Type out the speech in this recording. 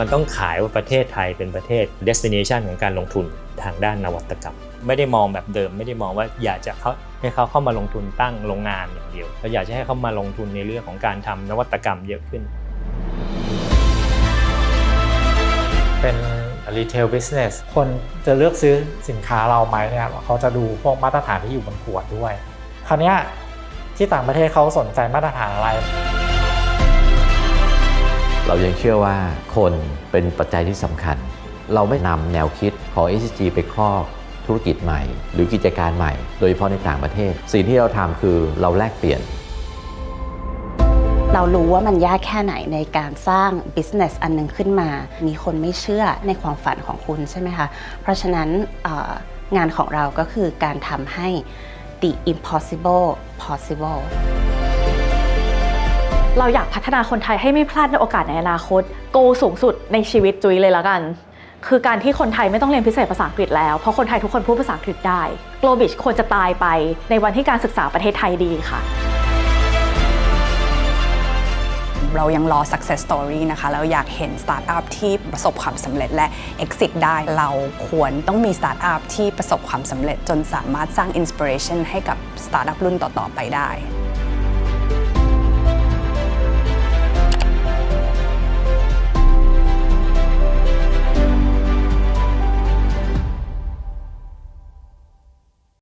มันต้องขายว่าประเทศไทยเป็นประเทศ destination ของการลงทุนทางด้านนวัตกรรม ไม่ได้มองแบบเดิม ไม่ได้มองว่าอยากจะเขาให้เขาเข้ามาลงทุนตั้งโรงงานอย่างเดียวเราอยากจะให้เขามาลงทุนในเรื่องของการทำนวัตกรรมเยอะขึ้น เป็น retail business คนจะเลือกซื้อสินค้าเราไหมเนี่ยเขาจะดูพวกมาตรฐานที่อยู่บนขวดด้วย คราวนี้ที่ต่างประเทศเขาสนใจมาตรฐานอะไร เรายังเชื่อว่าคนเป็นปัจจัยที่สำคัญ เราไม่นำแนวคิดของ ESG ไปครอบธุรกิจใหม่ หรือกิจการใหม่ โดยเฉพาะในต่างประเทศ สิ่งที่เราทำคือเราแลกเปลี่ยน เรารู้ว่ามันยากแค่ไหนในการสร้าง business อันหนึงขึ้นมา มีคนไม่เชื่อในความฝันของคุณใช่ไหมคะ เพราะฉะนั้นงานของเราก็คือการทำให้ the impossible possible เราอยากพัฒนาคนไทยให้ไม่พลาดในโอกาสในอนาคต โกสูงสุดในชีวิตจุ้ยเลยละกัน คือการที่คนไทยไม่ต้องเรียนพิเศษภาษาอังกฤษแล้ว เพราะคนไทยทุกคนพูดภาษาอังกฤษได้ g l o b i s h ควรจะตายไปในวันที่การศึกษาประเทศไทยดีค่ะเรายังรอ success story นะคะแล้วอยากเห็นสตาร์ทอัพที่ประสบความสำเร็จและ exit ได้ เราควรต้องมีสตาร์ทอัพที่ประสบความสำเร็จ จนสามารถสร้าง inspiration ให้กับสตาร์ทอัพรุ่นต่อ ๆ ไปได้